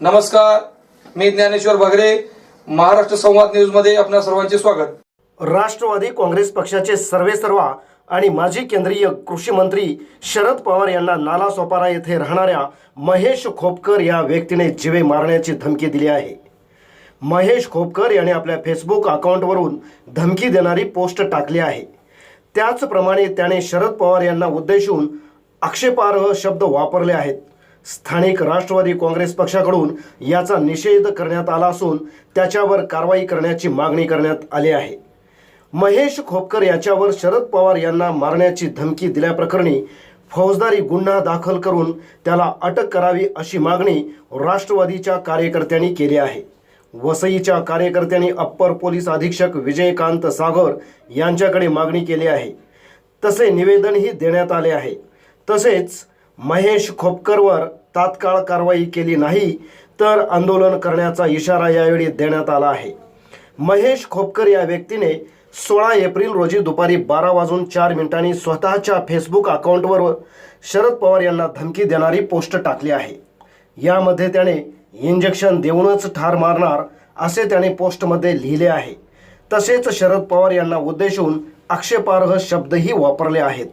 नमस्कार मी ज्ञानेश्वर भगरे महाराष्ट्र संवाद न्यूजमध्ये आपणा सर्वांचे स्वागत. राष्ट्रवादी काँग्रेस पक्षाचे सर्वेसर्वा आणि माजी केंद्रीय कृषी मंत्री शरद पवार यांना नालासोपारा येथे राहणाऱ्या महेश खोपकर या व्यक्तीने जीवे मारण्याची धमकी दिली आहे. महेश खोपकर याने आपल्या फेसबुक अकाउंटवरून धमकी देणारी पोस्ट टाकली आहे. त्याचप्रमाणे त्याने शरद पवार यांना उद्देशून आक्षेपार्ह शब्द वापरले आहेत. स्थानिक राष्ट्रवादी काँग्रेस पक्षाकडून याचा निषेध करण्यात आला असून त्याच्यावर कारवाई करण्याची मागणी करण्यात आली आहे. महेश खोपकर याच्यावर शरद पवार यांना मारण्याची धमकी दिल्याप्रकरणी फौजदारी गुन्हा दाखल करून त्याला अटक करावी अशी मागणी राष्ट्रवादीच्या कार्यकर्त्यांनी केली आहे. वसईच्या कार्यकर्त्यांनी अप्पर पोलीस अधीक्षक विजयकांत सागर यांच्याकडे मागणी केली आहे. तसे निवेदनही देण्यात आले आहे. तसेच महेश खोपकरवर तात्काळ कारवाई केली नाही तर आंदोलन करण्याचा इशारा यावेळी देण्यात आला आहे. महेश खोपकर या व्यक्तीने सोळा एप्रिल रोजी दुपारी बारा वाजून चार मिनिटांनी स्वतःच्या फेसबुक अकाउंटवर शरद पवार यांना धमकी देणारी पोस्ट टाकली आहे. यामध्ये त्याने इंजेक्शन देऊनच ठार मारणार असे त्याने पोस्टमध्ये लिहिले आहे. तसेच शरद पवार यांना उद्देशून आक्षेपार्ह शब्दही वापरले आहेत.